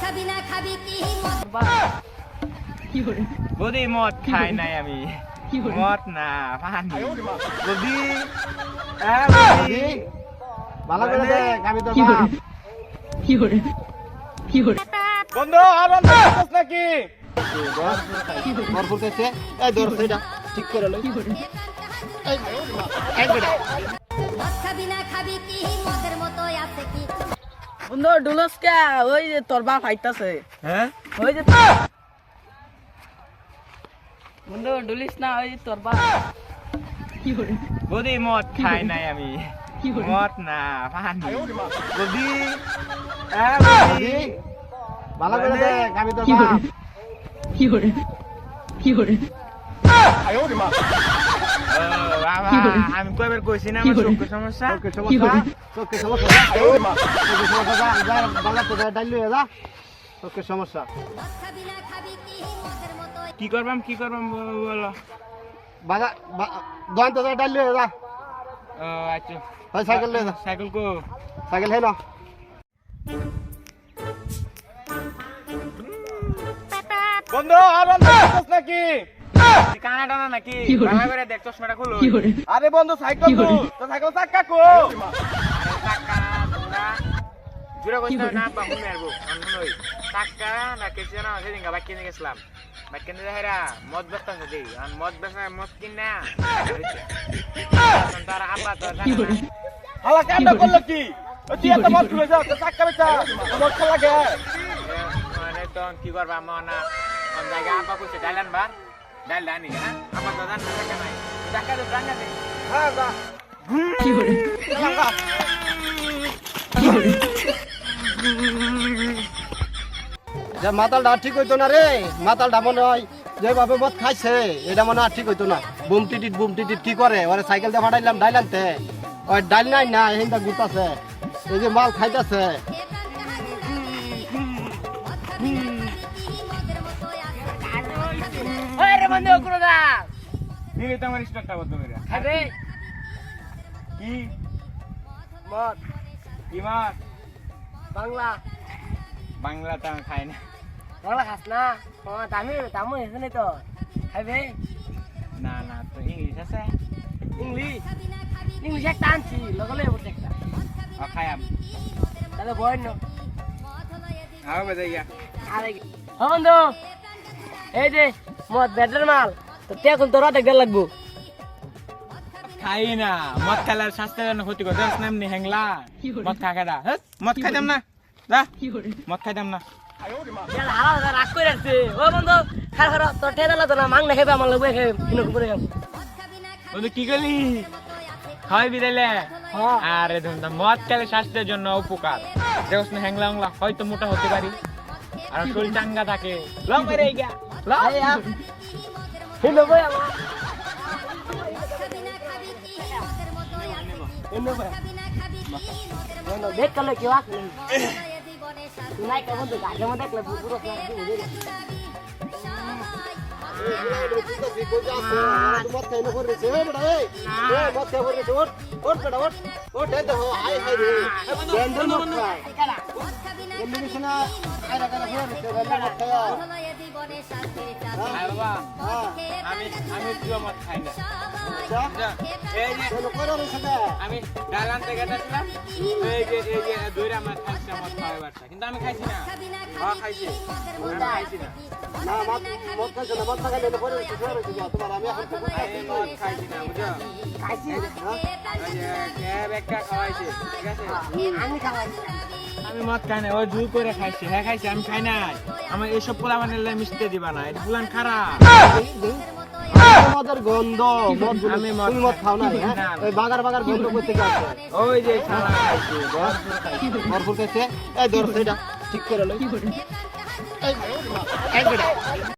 খাবি না খাবি কি মদ বৌদি মদ খাই নাই আমি মদ না পানি বৌদি হ্যাঁ বৌদি ভালো করে দেখ আমি তো বাপ বন্ধু আর বন্ধু নাকি ঘর ফুলতেছে এই ধর সেটা ঠিক করে লই মদ খাবি না খাবি কি মদের মতো আছে কি বন্ধু ডুলসকা ওই যে তোর বাপ আইতাছে হ্যাঁ? ওই যে বন্ধু ডুলিস না ওই তোর বাপ। বৌদি মদ খাই নাই আমি। মদ না পানি বৌদি হ্যাঁ বৌদি। ভালো করে দেখ আমি তো বাপ। ও বাবা আমি কয়বার কইছি না আমার চোখের সমস্যা? চোখের সমস্যা? চোখের সমস্যা? না কি করবাম কি করবাম ব- বলো। বাজা দোকান তো যা ডাইল লয়ে যা। ও আচ্ছা। সাইকেল লয়ে যা। সাইকেল কো? Cycle hello. বন্ধু আর নাকি? কানা টানা নাকি? ভালো করে দেখ চশমাটা খুলো আরে বন্ধু সাইকেল তো। তো সাইকেল চাক্কা কো। জুড়ে কইছ না বাহু মেরবো আনহই চাক্কা না কেছে না? সেদিন গা বাইক গেছিলাম বাইক কিনে যাইরা মদ বেচতা সেদি আর মদ বেচা মদ কিনা তার আব্বা তো না। হালা কামটা করল কি? তুই এত মদ খুলে যাও তো চাক্কা বেচা মদ খালা গে মানে কি করবা মনা? জায়গা আব্বা কইছে ডাইলান বার ডাইল দানি হ্যাঁ আব্বা তো জান না নাই চাক্কা তো জানা নেই হ্যাঁ যা যে মাতালটা ঠিক হইতো না রে মাতালটা মনে হয় যেভাবে মদ খাইছে এটা মনে হয় ঠিক হইতো না বুম টিটিট বুম টিটিট কি করে ওরে সাইকেল দিয়ে ফাটাইলাম ডাইল আনতে ওই ডাইল নাই না এখানটা গুতাছে এই যে মাল খাইতেছে বন্ধু কুড়ো দা দিলে তো আমার স্টার্টটা বন্ধ করে খাবে কি? মদ। কি মাছ বাংলা। বাংলা তো আমি খাই না। বাংলা খাস না? দামি দামি হয়েছে নাই তো। খাবে না না তো ইংলিশ আছে। ইংলিশ? ইংলিশ একটা আনছি লগলে একটা। ও খায়াম তাহলে বয় না। গিয়া আরে ও বন্ধু। এই যে মদ ব্যাটার মাল। তো তে এখন তোরা দেখতে লাগবো। খাই না মদ খেলে স্বাস্থ্যের জন্য ক্ষতি করে। দেখ নাম নি হ্যাংলা মদ খা খেলা হ্যাঁ মদ খাইতাম না। যা। মদ খাইতাম না। রাগ করে আসছে ও বন্ধু খার খার তোর ঠে দিলা তো না মাং না খেবে আমার লাগবে খেবে কিনো বন্ধু কি করলি? খাই বিদাইলে হ্যাঁ। আরে ধুমধাম মদ খেলে স্বাস্থ্যের জন্য উপকার। দেখছ না হ্যাংলা হ্যাংলা হয়তো মোটা হতে পারি। আর শরীর চাঙ্গা থাকে। লং মেরে গিয়া লং আয়া হিলো বই আমার হিলো বই বন্ধু দেখ কালে কি বাক নেই কেমন তো গাছে মধ্যে দেখলে পুরো বাবা হ্যাঁ আমি আমি তুই মদ খাই না। যা, এই যে কেন কইরা রইছে না আমি ডালান থেকে গেছিলাম এই যে এই যে দইরা আমার খাইছে আমার খাওয়াই বাচ্চা। কিন্তু আমি খাইছি না। হ্যাঁ খাইছি। আমি খাইছি না। না মদ মদ খাইছে না খাইলে তোমার আমি এখন মদ খাইছি না বুঝো খাইছি। ওই একটা খাওয়াইছে ঠিক আছে? আমি খাওয়াই আমি মদ খাই না ওই জুল করে খাইছি। হ্যাঁ খাইছি আমি খাই না আমার এইসব পোলা মানে মিশতে দিবা না এটা পুলান খারাপ। মদের গন্ধ আমি মদ খাও না। হ্যাঁ? ওই বাগার বাগার গন্ধ করতে গেছে ওই যে ভরপুর খাইছে। এই ধর সেটা ঠিক করে